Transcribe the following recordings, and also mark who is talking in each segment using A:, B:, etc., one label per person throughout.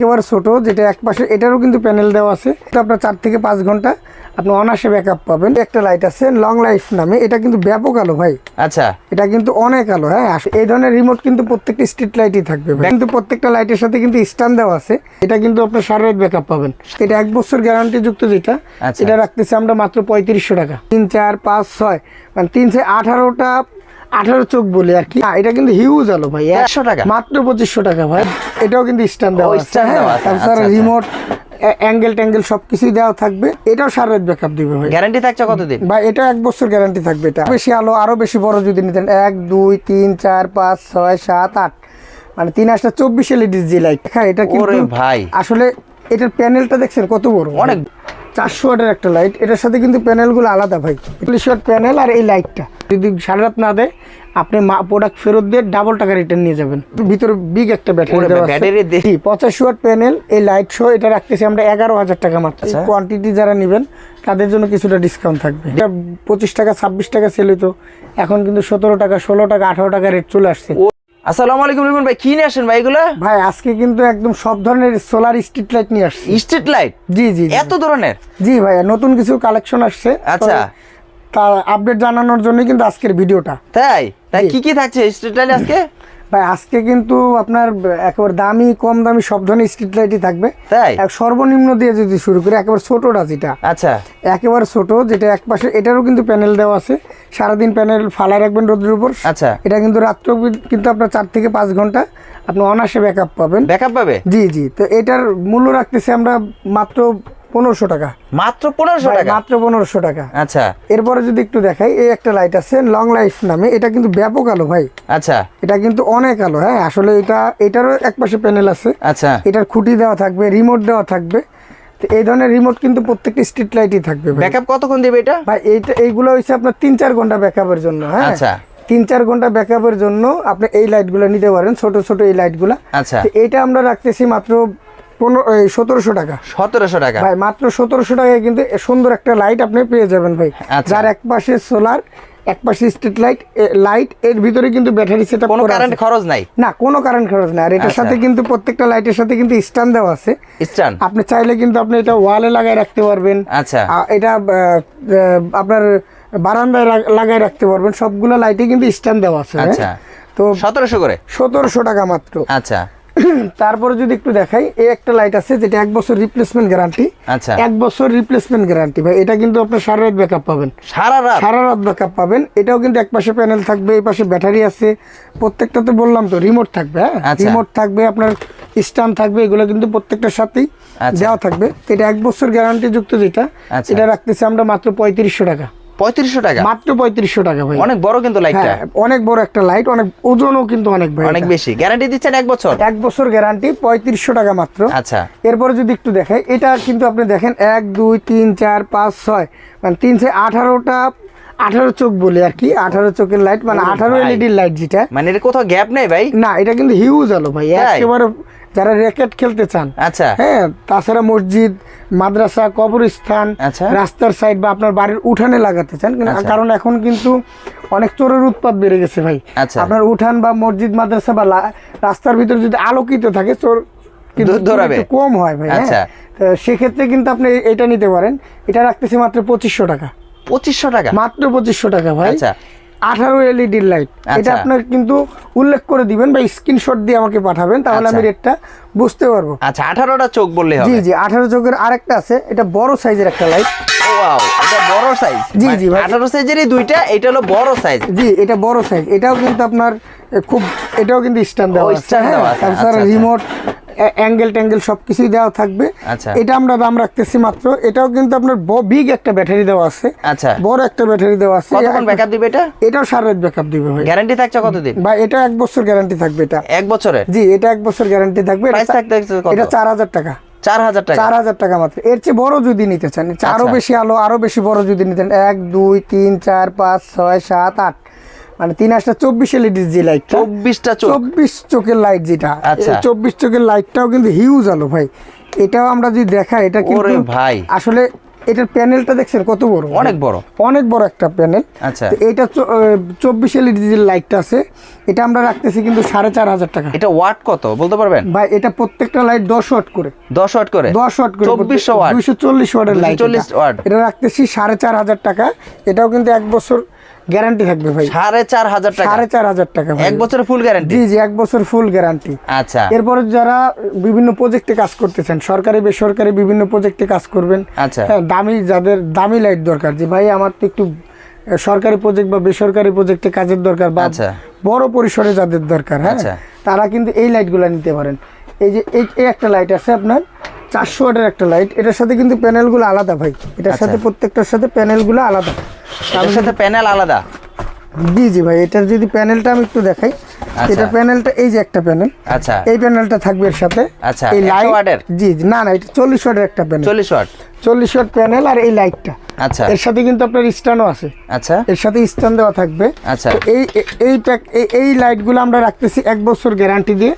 A: একেবারে ছোট যেটা এক পাশে এটারও কিন্তু প্যানেল দেওয়া আছে। আপনার চার থেকে পাঁচ ঘণ্টা আপনি অনাসে ব্যাকআপ পাবেন। একটা লাইট আছে লং লাইফ নামে। এটা কিন্তু ব্যাপক আলো ভাই।
B: আচ্ছা।
A: এটা কিন্তু অনেক আলো হ্যাঁ? এই ধরনের রিমোট কিন্তু প্রত্যেকটা স্ট্রিট লাইটই থাকবে কিন্তু প্রত্যেকটা লাইটের সাথে কিন্তু স্ট্যান্ড দেওয়া আছে। এটা কিন্তু আপনার সারা রাত ব্যাকআপ পাবেন। এটা এক বছর গ্যারান্টি যুক্ত যেটা।
B: আচ্ছা।
A: এটা রাখতেছি আমরা মাত্র পঁয়ত্রিশশো টাকা। তিন চার পাঁচ ছয় মানে তিন ছয় আঠারোটা আঠারো চোখ বলে আর কি। হ্যাঁ, এটা কিন্তু হিউজ আলো ভাই
B: একশো টাকা।
A: মাত্র পঁচিশশো টাকা ভাই। এটাও কিন্তু স্ট্যান্ড দেওয়া হ্যাঁ। রিমোট অ্যাঙ্গেল ট্যাঙ্গেল সব কিছুই দেওয়া থাকবে। এটাও সারা রাত ব্যাকআপ দিবে ভাই।
B: গ্যারান্টি থাকছে কতদিন?
A: বা এটা এক বছর গ্যারান্টি থাকবে এটা। বেশি আলো আরও বেশি বড় যদি নিতেন এক দুই তিন চার পাঁচ ছয় সাত আট। মানে তিন আসটা চব্বিশ এলইডি জি লাইট হ্যাঁ এটা কিন্তু
B: ভাই।
A: আসলে এটার প্যানেলটা দেখছেন কত বড়?
B: অনেক।
A: চারশো ওয়াটের একটা লাইট এটার সাথে কিন্তু প্যানেলগুলো আলাদা ভাই। চল্লিশ ওয়াট প্যানেল আর এই লাইটটা যদি সারা রাত না দেয় আপনি প্রোডাক্ট ফেরত দিয়ে ডাবল টাকা রিটার্ন নিয়ে যাবেন। ভিতরে বিগ একটা ব্যাটারি পঁচাশি ওয়াট প্যানেল এই লাইট শো এটা রাখতেছি আমরা এগারো হাজার টাকা মাত্র।
B: আচ্ছা।
A: কোয়ান্টিটি যারা নেবেন তাদের জন্য কিছুটা ডিসকাউন্ট থাকবে। এটা পঁচিশ টাকা ছাব্বিশ টাকা সেল হইতো। এখন কিন্তু সতেরো টাকা ষোলো টাকা আঠারো টাকা রেট চলে আসছে।
B: ও আসসালামু আলাইকুম রিমন ভাই কি নিয়ে আসেন ভাই এগুলো?
A: ভাই আজকে কিন্তু একদম সব ধরনের সোলার স্ট্রিট লাইট নিয়ে আসছে।
B: স্ট্রিট লাইট
A: জি জি।
B: এত ধরনের?
A: জি ভাই নতুন কিছু কালেকশন আসছে।
B: আচ্ছা।
A: তার আপডেট জানানোর জন্য কিন্তু আজকের ভিডিওটা
B: তাই? তাই কি কি থাকছে স্ট্রিট লাইট আজকে?
A: ভাই আজকে কিন্তু আপনার একেবারে দামি কম দামি সব ধরনের স্ট্রিট লাইটই থাকবে।
B: তাই?
A: সর্বনিম্ন দিয়ে যদি শুরু করি একেবারে ছোটটা যেটা।
B: আচ্ছা।
A: একেবারে ছোট যেটা এক পাশে এটারও কিন্তু প্যানেল দেওয়া আছে। সারাদিন প্যানেল ফালায় রাখবেন রোদের উপর।
B: আচ্ছা।
A: এটা কিন্তু রাত্র কিন্তু আপনার চার থেকে পাঁচ ঘণ্টা আপনি অনাসে ব্যাকআপ পাবেন।
B: ব্যাকআপ পাবে?
A: জি জি। তো এটার মূল্য রাখতেছি আমরা মাত্র পনেরোশো টাকা।
B: মাত্র পনেরোশো টাকা?
A: মাত্র পনেরোশো টাকা।
B: আচ্ছা।
A: এরপরে যদি একটু দেখাই এই একটা লাইট আছে লং লাইফ নামে। এটা কিন্তু ব্যাপক আলো ভাই।
B: আচ্ছা।
A: এটা কিন্তু অনেক আলো হ্যাঁ? আসলে এটা এটারও এক পাশে প্যানেল আছে।
B: আচ্ছা।
A: এটার খুঁটি দেওয়া থাকবে রিমোট দেওয়া থাকবে। এই ধরনের রিমোট কিন্তু প্রত্যেকটি স্ট্রিট লাইটই থাকবে
B: ব্যাকআপ কতক্ষণ দিবে এটা?
A: ভাই এইটা এইগুলো হচ্ছে আপনার তিন চার ঘণ্টা ব্যাকআপের জন্য হ্যাঁ?
B: আচ্ছা।
A: তিন চার ঘণ্টা ব্যাকআপের জন্য আপনি এই লাইটগুলো নিতে পারেন ছোট ছোট এই লাইটগুলো
B: আচ্ছা।
A: তো এইটা আমরা রাখতেছি মাত্র পনেরো সতেরোশো টাকা।
B: সতেরোশো টাকা।
A: ভাই মাত্র সতেরোশো টাকায় কিন্তু সুন্দর একটা লাইট আপনি পেয়ে যাবেন ভাই।
B: আচ্ছা।
A: যার এক পাশে সোলার এক পাশে স্ট্রিট লাইট লাইটের ভিতরে কিন্তু ব্যাটারি সেট
B: কোনো কারেন্ট খরচ নাই?
A: না কোনো কারেন্ট খরচ না আর এটার
B: আচ্ছা।
A: সাথে কিন্তু প্রত্যেকটা লাইটের সাথে কিন্তু স্ট্যান্ড দেওয়া আছে। আপনি চাইলে কিন্তু আপনি এটা ওয়ালে লাগাই রাখতে পারবেন।
B: আচ্ছা।
A: এটা আপনার বারান্দায় লাগাই রাখতে পারবেন। সবগুলো লাইটে কিন্তু স্ট্যান্ড দেওয়া আছে হ্যাঁ?
B: আচ্ছা।
A: তো
B: সতেরোশো করে?
A: সতেরোশো টাকা মাত্র।
B: আচ্ছা।
A: তারপরে যদি একটু দেখাই এই একটা লাইট আছে যেটা এক বছর রিপ্লেসমেন্ট গ্যারান্টি
B: আচ্ছা।
A: এক বছর রিপ্লেসমেন্ট গ্যারান্টি ভাই। এটা কিন্তু আপনার সারা রাত ব্যাকআপ পাবেন।
B: সারা রাত?
A: সারা রাত ব্যাকআপ পাবেন। এটাও কিন্তু এক পাশে প্যানেল থাকবে এই পাশে ব্যাটারি আছে। প্রত্যেকটাতে বললাম তো রিমোট থাকবে হ্যাঁ?
B: আচ্ছা।
A: রিমোট থাকবে আপনার স্ট্যান্ড থাকবে এগুলো কিন্তু প্রত্যেকটার সাথেই
B: আচ্ছা।
A: দেওয়া থাকবে। এটা এক বছর গ্যারান্টি যুক্ত যেটা
B: আচ্ছা।
A: এটা রাখতেছি আমরা মাত্র পঁয়ত্রিশশো টাকা।
B: পঁয়ত্রিশশো টাকা।
A: মাত্র পঁয়ত্রিশশো টাকা ভাই।
B: অনেক বড় কিন্তু লাইটটা
A: হ্যাঁ অনেক বড় একটা লাইট অনেক ওজনও কিন্তু অনেক ভাই
B: অনেক বেশি। গ্যারান্টি দিচ্ছেন এক বছর?
A: এক বছর গ্যারান্টি পঁয়ত্রিশশো টাকা মাত্র।
B: আচ্ছা।
A: এরপরে যদি একটু দেখেন এটা কিন্তু আপনি দেখেন এক দুই তিন চার পাঁচ ছয় মানে তিন ছয় আঠারোটা আঠারো চোখ বলে আর কি আঠারো চোখের লাইট মানে আঠারো। এলইডি লাইট যেটা
B: মানে এটা কোথাও গ্যাপ নেই ভাই
A: না এটা কিন্তু হিউজ আলো ভাই? একেবারে যারা র্যাকেট খেলতে চান
B: আচ্ছা
A: হ্যাঁ তাছাড়া মসজিদ মাদ্রাসা কবরস্থান
B: আচ্ছা।
A: রাস্তার সাইড বা আপনার বাড়ির উঠানে লাগাতে চান
B: আচ্ছা।
A: কারণ এখন কিন্তু অনেক চোরের উৎপাত বেড়ে গেছে ভাই
B: আচ্ছা।
A: আপনার উঠান বা মসজিদ মাদ্রাসা বা রাস্তার ভিতরে যদি আলোকিত থাকে চোর কিন্তু। কম হয় ভাই হ্যাঁ। সেক্ষেত্রে কিন্তু আপনি এটা নিতে পারেন এটা রাখতেছি মাত্র পঁচিশশো টাকা
B: পঁচিশশো টাকা।
A: মাত্র পঁচিশশো টাকা ভাই।
B: আচ্ছা।
A: আঠারো এলইডি লাইট এটা
B: আচ্ছা।
A: আপনার কিন্তু উল্লেখ করে দিবেন বা স্ক্রিনশট দিয়ে আমাকে পাঠাবেন তাহলে আমি
B: আচ্ছা।
A: রেটটা বুঝতে পারব।
B: আচ্ছা আঠারোটা চোখ বললে
A: জি জি আঠারো চোখের আরেকটা আছে এটা বড় সাইজের একটা লাইট
B: এটা বড় সাইজ
A: জি, জি।
B: আঠারো সাইজেরই দুইটা এটা হলো বড় সাইজ
A: জি এটা বড় সাইজ এটাও কিন্তু আপনার খুব এটাও কিন্তু স্ট্যান্ড দেওয়া হ্যাঁ?
B: দেওয়া
A: তাছাড়া
B: আচ্ছা, আচ্ছা।
A: রিমোট অ্যাঙ্গেল ট্যাঙ্গেল সব কিছুই দেওয়া থাকবে।
B: আচ্ছা।
A: এটা আমরা দাম রাখতেছি মাত্র। এটাও কিন্তু আপনার বিগ একটা ব্যাটারি দেওয়া আছে।
B: আচ্ছা।
A: বড় একটা ব্যাটারি দেওয়া আছে।
B: কতক্ষণ ব্যাকআপ দিবে এটা?
A: এটাও সারা রাত ব্যাকআপ দিবে ভাই।
B: গ্যারান্টি থাকছে কতদিন?
A: বা এটা এক বছর গ্যারান্টি থাকবে এটা।
B: এক বছরের?
A: জি এটা এক বছর গ্যারান্টি থাকবে। এটা চার হাজার টাকা।
B: চার হাজার টাকা?
A: চার হাজার টাকা মাত্র। এর চেয়ে বড় যদি নিতে চান আরও
B: আচ্ছা।
A: বেশি আলো আরও বেশি বড় যদি নিতেন এক দুই তিন চার পাঁচ ছয় সাত আট। মানে তিন আসটা চব্বিশ এলইডি জি লাইট
B: চব্বিশটা
A: চব্বিশ চোখের লাইট যেটা
B: আচ্ছা।
A: চব্বিশ চোখের লাইটটাও কিন্তু হিউজ আলো ভাই। এটাও আমরা যদি দেখাই এটা কিন্তু
B: ভাই।
A: আসলে এটার প্যানেলটা দেখছেন কত বড়?
B: অনেক বড়।
A: অনেক বড় একটা প্যানেল
B: আচ্ছা।
A: তো এইটা চব্বিশ এলইডি যে লাইটটা আছে। এটা আমরা রাখতেছি কিন্তু সাড়ে চার হাজার টাকা।
B: এটা ওয়াট কত বলতে পারবেন?
A: ভাই এটা প্রত্যেকটা লাইট দশ ওয়াট করে।
B: দশ ওয়াট করে?
A: দশ ওয়াট করে
B: চব্বিশশো ওয়াট
A: দুইশো চল্লিশ ওয়াটের লাইট
B: 240 ওয়াট।
A: এটা রাখতেছি সাড়ে চার হাজার টাকা। এটাও কিন্তু এক বছর গ্যারান্টি থাকবে ভাই।
B: সাড়ে চার হাজার টাকা?
A: সাড়ে চার হাজার টাকা
B: এক বছরের ফুল গ্যারান্টি
A: জি জি এক বছর ফুল গ্যারান্টি
B: আচ্ছা।
A: এরপরে যারা বিভিন্ন প্রজেক্টে কাজ করতেছেন সরকারি বেসরকারি বিভিন্ন প্রজেক্টে কাজ করবেন
B: আচ্ছা।
A: হ্যাঁ দামি যাদের দামি লাইট দরকার যে ভাই আমার তো একটু সরকারি প্রজেক্ট বা বেসরকারি প্রজেক্টে কাজের দরকার বা
B: আচ্ছা।
A: বড় পরিসরে যাদের দরকার হ্যাঁ
B: আচ্ছা।
A: তারা কিন্তু এই লাইটগুলো নিতে পারেন। এই যে এই একটা লাইট আছে আপনার চারশো ওয়াটের একটা লাইট এটার সাথে কিন্তু প্যানেলগুলো আলাদা ভাই। এটার
B: আচ্ছা।
A: সাথে প্রত্যেকটার সাথে প্যানেলগুলো আলাদা।
B: এটার সাথে প্যানেল আলাদা?
A: জি জি ভাই এটার যদি প্যানেলটা আমি একটু দেখাই।
B: আচ্ছা।
A: এটা প্যানেলটা এই যে একটা প্যানেল
B: আচ্ছা।
A: এই প্যানেলটা থাকবে এর সাথে।
B: আচ্ছা,
A: এই লাইট
B: ওয়াটের?
A: জি জি, না না এটা চল্লিশ ওয়াটের একটা প্যানেল
B: চল্লিশ ওয়াট।
A: চল্লিশ ওয়াট প্যানেল আর এই লাইটটা
B: আচ্ছা।
A: এর সাথে কিন্তু আপনার স্ট্যান্ডও আছে।
B: আচ্ছা।
A: এর সাথে স্ট্যান্ড দেওয়া থাকবে।
B: আচ্ছা।
A: এই এই প্যাক এই- এই লাইটগুলো আমরা রাখতেছি এক বছর গ্যারান্টি দিয়ে।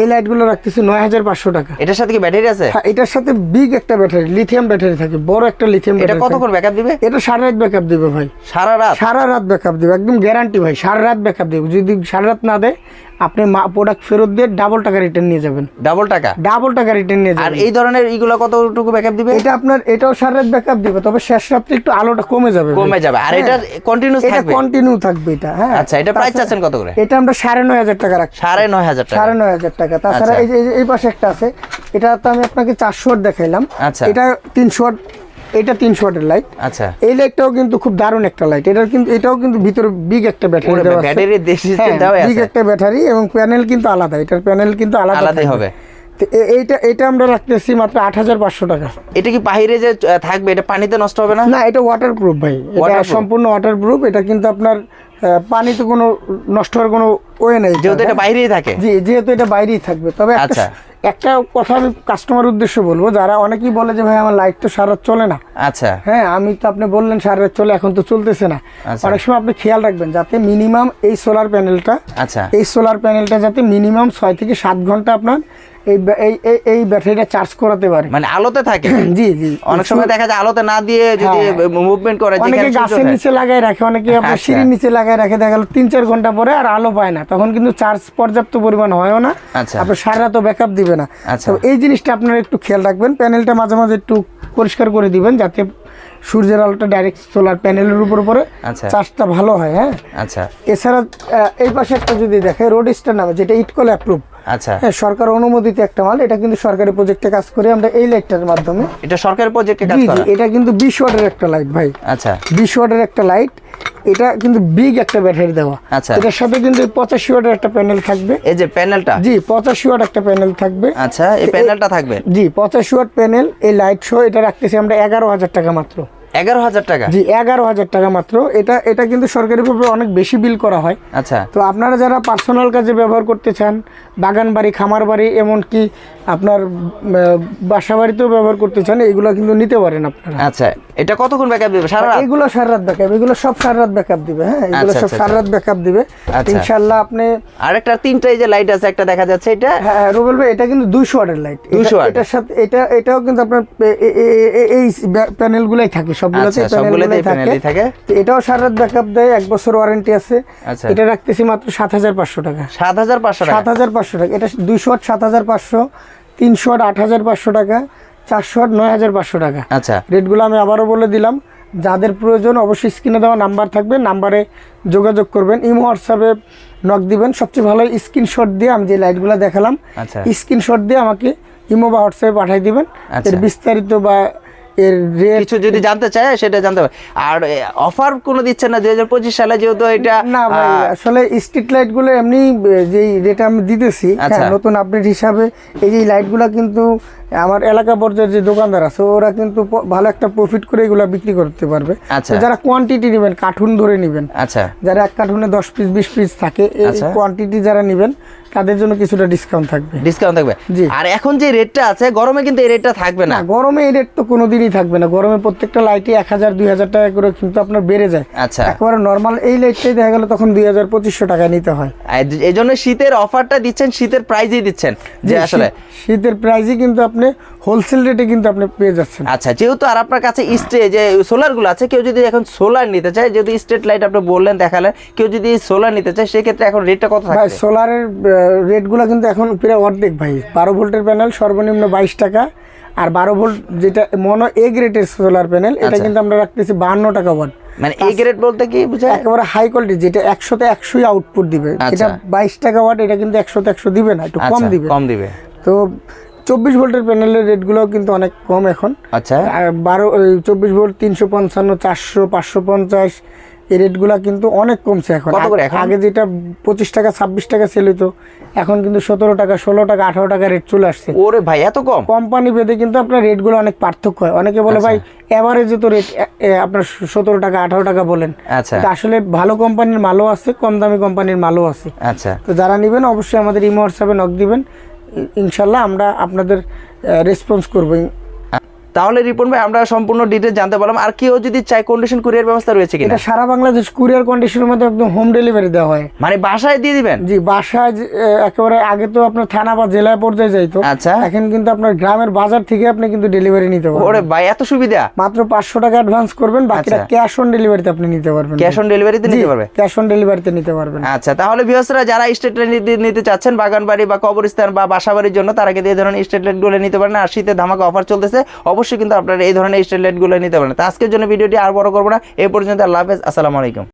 A: এই লাইটগুলো রাখতেছি নয় হাজার পাঁচশো টাকা।
B: এটার সাথে কি ব্যাটারি আছে?
A: হ্যাঁ এটার সাথে বিগ একটা ব্যাটারি লিথিয়াম ব্যাটারি থাকে বড় একটা লিথিয়াম
B: এটা কতক্ষণ ব্যাকআপ দিবে?
A: এটা সারা রাত ব্যাকআপ দিবে ভাই।
B: সারা রাত?
A: সারা রাত ব্যাকআপ দিবে একদম গ্যারান্টি ভাই সারা রাত ব্যাকআপ দিবে। যদি সারা রাত না দেয় আপনি প্রোডাক্ট ফেরত দিয়ে ডাবল টাকা রিটার্ন নিয়ে যাবেন।
B: ডাবল টাকা?
A: ডাবল টাকা রিটার্ন নিয়ে
B: আর
A: যাবেন।
B: এই ধরনের এইগুলো কতটুকু ব্যাকআপ দিবে?
A: এটা আপনার এটাও সারা রাত ব্যাকআপ দিবে তবে শেষ রাত্রে একটু আলোটা কমে যাবে।
B: কমে যাবে। আর
A: হ্যাঁ।
B: এটা কন্টিনিউস
A: এটা কন্টিনিউ থাকবে এটা হ্যাঁ।
B: আচ্ছা এটা প্রাইস চাচ্ছেন কত করে?
A: এটা আমরা সাড়ে নয় হাজার টাকা রাখছি।
B: সাড়ে নয় হাজার টাকা।
A: সাড়ে নয় হাজার টাকা। তাছাড়া
B: আচ্ছা।
A: এই যে এই পাশে একটা আছে এটা তো আমি আপনাকে চারশো ওয়াট দেখাইলাম।
B: আচ্ছা।
A: এটা তিনশো ওয়াট এটা তিনশো ওয়াটের লাইট
B: আচ্ছা।
A: এই লাইটটাও কিন্তু খুব দারুণ একটা লাইট এটার কিন্তু এটাও কিন্তু ভিতরে বিগ একটা ব্যাটারি দেওয়া আছে।
B: দেশি
A: হ্যাঁ বিগ একটা ব্যাটারি এবং প্যানেল কিন্তু আলাদা। এটার প্যানেল কিন্তু আলাদা
B: আলাদাই হবে।
A: এইটা এটা আমরা রাখতেছি মাত্র আট হাজার পাঁচশো টাকা।
B: এটা কি বাহিরে যে থাকবে? এটা পানিতে নষ্ট হবে না?
A: না এটা ওয়াটার প্রুফ ভাই। এটা সম্পূর্ণ ওয়াটার প্রুফ এটা কিন্তু আপনার পানিতে কোনো নষ্ট হওয়ার কোনো ওয়ে নেই
B: যেহেতু এটা বাইরেই থাকে।
A: জি যেহেতু এটা বাইরেই থাকবে। তবে
B: আচ্ছা।
A: একটা কথা আমি কাস্টমার উদ্দেশ্যে বলব যারা অনেকেই বলে যে ভাই আমার লাইট তো সারা চলে না।
B: আচ্ছা।
A: হ্যাঁ আমি তো আপনি বললেন সারা চলে এখন তো চলতেছে না।
B: আচ্ছা।
A: অনেক সময় আপনি খেয়াল রাখবেন যাতে মিনিমাম এই সোলার প্যানেলটা
B: আচ্ছা।
A: এই সোলার প্যানেলটা যাতে মিনিমাম ছয় থেকে সাত ঘণ্টা আপনার এই এই এই- ব্যাটারিটা চার্জ করাতে পারে।
B: মানে আলোতে থাকে?
A: জি জি।
B: অনেক সময় দেখা যায় আলোতে না দিয়ে যদি
A: হ্যাঁ।
B: মুভমেন্ট করে
A: অনেকে গাছের নিচে লাগাই রাখে অনেকে আপনার
B: আচ্ছা।
A: সিঁড়ির নিচে লাগাই রাখে। দেখা গেল তিন চার ঘণ্টা পরে আর আলো পায় না। তখন কিন্তু চার্জ পর্যাপ্ত পরিমাণ হয়ও না।
B: আচ্ছা।
A: আপনার সারা রাতও ব্যাকআপ দিবে না।
B: আচ্ছা।
A: এই জিনিসটা আপনারা একটু খেয়াল রাখবেন। প্যানেলটা মাঝে মাঝে একটু পরিষ্কার করে দিবেন যাতে সূর্যের আলোটা ডাইরেক্ট সোলার প্যানেলের উপর
B: আচ্ছা।
A: চার্জটা ভালো হয় হ্যাঁ।
B: আচ্ছা।
A: এছাড়া এই পাশে একটা যদি দেখে রোড স্টার নামে যেটা ইটকল অ্যাপ্রুভ
B: আচ্ছা।
A: হ্যাঁ সরকার অনুমোদিত একটা মাল এটা কিন্তু সরকারি প্রজেক্টে কাজ করে আমরা এই লাইটটার মাধ্যমে।
B: এটা সরকারি প্রজেক্টে কাজ
A: জি এটা কিন্তু বিশ ওয়াটের একটা লাইট ভাই।
B: আচ্ছা।
A: বিশ ওয়াটের একটা লাইট এটা কিন্তু বিগ একটা ব্যাটারি দেওয়া।
B: আচ্ছা।
A: এটার সাথে কিন্তু পঁচাশি ওয়াটের একটা প্যানেল থাকবে।
B: এই যে প্যানেলটা
A: জি পঁচাশি ওয়াট একটা প্যানেল থাকবে।
B: আচ্ছা এই প্যানেলটা থাকবে?
A: জি পঁচাশি ওয়াট প্যানেল এই লাইট শো এটা রাখতেছি আমরা এগারো হাজার টাকা মাত্র।
B: এগারো হাজার টাকা?
A: জি এগারো হাজার টাকা মাত্র। এটা এটা কিন্তু সরকারিভাবে অনেক বেশি বিল করা হয়।
B: আচ্ছা।
A: তো আপনারা যারা পার্সোনাল কাজে ব্যবহার করতে চান বাগান বাড়ি খামার বাড়ি এমনকি আপনার বাসা বাড়িতেও ব্যবহার করতে চান এগুলো কিন্তু নিতে পারেন আপনারা।
B: আচ্ছা এটা কতক্ষণ ব্যাকআপ দিবে? সারা
A: এগুলো সারা রাত ব্যাকআপ এগুলো সব সারা রাত ব্যাকআপ দিবে হ্যাঁ? এগুলো
B: আচ্ছা,
A: সব
B: আচ্ছা,
A: সারা রাত ব্যাকআপ দিবে।
B: আচ্ছা।
A: ইনশাআল্লাহ আপনি
B: আরেকটা তিনটা এই যে লাইট আছে একটা দেখা যাচ্ছে এটা?
A: হ্যাঁ হ্যাঁ, রুবেল ভাই এটা কিন্তু দুইশো ওয়াটের লাইট
B: 200 watt?
A: এটার সাথে এটা এটাও কিন্তু আপনার এই প্যানেলগুলাই থাকে সবগুলোতে
B: আচ্ছা, সবগুলোতেই থাকে।
A: তো এটাও সারা ব্যাকআপ দেয় এক বছর ওয়ারেন্টি আছে।
B: আচ্ছা।
A: এটা রাখতেছি মাত্র সাত হাজার পাঁচশো টাকা।
B: টাকা?
A: এটা ওয়াট ওয়াট টাকা ওয়াট টাকা।
B: আচ্ছা।
A: রেটগুলো আমি আবারও বলে দিলাম। যাদের প্রয়োজন অবশ্যই স্ক্রিনে দেওয়া নাম্বার থাকবে নাম্বারে যোগাযোগ করবেন। ইমো হোয়াটসঅ্যাপে নক দিবেন। সবচেয়ে ভালো স্ক্রিনশট দিয়ে আমি যে লাইটগুলো দেখালাম। স্ক্রিনশট দিয়ে আমাকে ইমো বা হোয়াটসঅ্যাপে পাঠিয়ে দিবেন। এর বিস্তারিত বা এর
B: কিছু যদি জানতে চায় সেটা জানতে হবে আর অফার কোনো দিচ্ছে না দুই হাজার পঁচিশ সালে যেহেতু এটা
A: না ভাই আসলে স্ট্রিট লাইটগুলো এমনি যেই রেট আমি দিতেছি
B: আচ্ছা।
A: হ্যাঁ নতুন আপডেট হিসাবে এই যে লাইটগুলা কিন্তু আমার এলাকা পর্যায়ে যে দোকানদার আছে ওরা কিন্তু ভালো একটা প্রফিট করে এগুলা বিক্রি করতে পারবে
B: আচ্ছা।
A: যারা কোয়ান্টিটি নেবেন কার্টুন ধরে নেবেন
B: আচ্ছা
A: যারা এক কার্টুনে দশ পিস বিশ পিস থাকে এই
B: আচ্ছা।
A: কোয়ান্টিটি যারা নেবেন তাদের জন্য কিছুটা ডিসকাউন্ট থাকবে।
B: ডিসকাউন্ট থাকবে?
A: জি।
B: আর এখন যে রেটটা আছে গরমে কিন্তু এই রেটটা থাকবে না।
A: গরমে এই রেট তো কোনোদিনই থাকবে না। গরমে প্রত্যেকটা লাইটই এক হাজার দুই হাজার টাকা করে কিন্তু আপনার বেড়ে যায়।
B: আচ্ছা।
A: একবারে নর্মাল এই লাইটটাই দেখা গেল তখন দুই হাজার পঁচিশশো টাকা নিতে হয়।
B: এই জন্য শীতের অফারটা দিচ্ছেন শীতের প্রাইজই দিচ্ছেন। যে আসলে
A: শীতের প্রাইজই কিন্তু আপনি হোলসেল রেটে কিন্তু আপনি পেয়ে যাচ্ছেন।
B: আচ্ছা যেহেতু আর আপনার কাছে স্টে যে সোলারগুলো আছে কেউ যদি এখন সোলার নিতে চায় যদি স্ট্রেট লাইট আপনি বললেন দেখালেন কেউ যদি সোলার নিতে চায় সেক্ষেত্রে এখন রেটটা কত
A: ভাই সোলারের রেটগুলো কিন্তু এখন প্রায় অর্ধেক ভাই। বারো ভোল্টের প্যানেল সর্বনিম্ন বাইশ টাকা। আর বারো ভোল্ট যেটা মনো এ গ্রেডের সোলার প্যানেল এটা
B: আচ্ছা।
A: কিন্তু আমরা রাখতেছি বাহান্ন টাকা ওয়াট।
B: মানে এই গ্রেড বলতে কি বুঝায়?
A: একেবারে হাই কোয়ালিটি যেটা একশোতে একশোই আউটপুট দিবে।
B: আচ্ছা।
A: এটা বাইশ টাকা ওয়াট এটা কিন্তু একশোতে একশো দিবে না একটু কম
B: আচ্ছা,
A: দিবে।
B: কম দিবে।
A: তো চব্বিশ ভোল্টের প্যানেলের রেটগুলোও কিন্তু অনেক কম এখন।
B: আচ্ছা।
A: বারো চব্বিশ ভোল্ট তিনশো পঞ্চান্ন চারশো পাঁচশো পঞ্চাশ এই রেটগুলো কিন্তু অনেক কমছে এখন? আগে যেটা পঁচিশ টাকা ছাব্বিশ টাকা সেল হতো এখন কিন্তু সতেরো টাকা ষোলো টাকা আঠারো টাকা রেট চলে আসছে।
B: ওরে ভাই এত কম?
A: কোম্পানি ভেদে কিন্তু আপনার রেটগুলো অনেক পার্থক্য হয়। অনেকে বলে
B: আচ্ছা।
A: ভাই এভারেজে তো রেট আপনার সতেরো টাকা আঠারো টাকা বলেন।
B: আচ্ছা।
A: আসলে ভালো কোম্পানির মালও আছে কম দামি কোম্পানির মালও আছে।
B: আচ্ছা।
A: তো যারা নেবেন অবশ্যই আমাদের ইমো হোয়াটসঅ্যাপে নক দিবেন। ইনশাল্লাহ আমরা আপনাদের রেসপন্স করব।
B: তাহলে রিপন ভাই আমরা সম্পূর্ণ ডিটেল জানতে পারলাম। আর কেউ যদি চাই কন্ডিশন কুরিয়ার ব্যবস্থা রয়েছে কিনা?
A: সারা বাংলাদেশ কুরিয়ার কন্ডিশনের মধ্যে একদম হোম ডেলিভারি দেওয়া হয়।
B: মানে বাসায় দিয়ে দিবেন?
A: জি বাসায় একেবারে আগে তো আপনার থানা বা জেলায় পর্যায়ে যাইতো।
B: আচ্ছা।
A: এখন কিন্তু আপনার গ্রামের বাজার থেকে আপনি কিন্তু ডেলিভারি নিতে পারবেন।
B: ওরে ভাই এত সুবিধা?
A: মাত্র পাঁচশো টাকা অ্যাডভান্স করবেন বাকিটা। ক্যাশ অন ডেলিভারিতে আপনি নিতে পারবেন।
B: ক্যাশ অন ডেলিভারিতে নিতে পারবে?
A: ক্যাশ অন ডেলিভারিতে নিতে পারবেন।
B: আচ্ছা তাহলে ভিউয়ার্সরা যারা স্টেট নিতে নিতে চাচ্ছেন বাগানবাড়ি বা কবরস্থান বা বাসাবাড়ির জন্য তারা কিন্তু এই ধরনের স্টেটগুলো নিতে পারেন। আর শীতে ধামাকা অফার চলতেছে। অবশ্যই কিন্তু আপনারা এই ধরনের স্টেটগুলো নিতে পারেন। তো আজকের জন্য ভিডিওটি আর বড় করব না। এই পর্যন্ত আল্লাহ হাফেজ। আসসালামু আলাইকুম।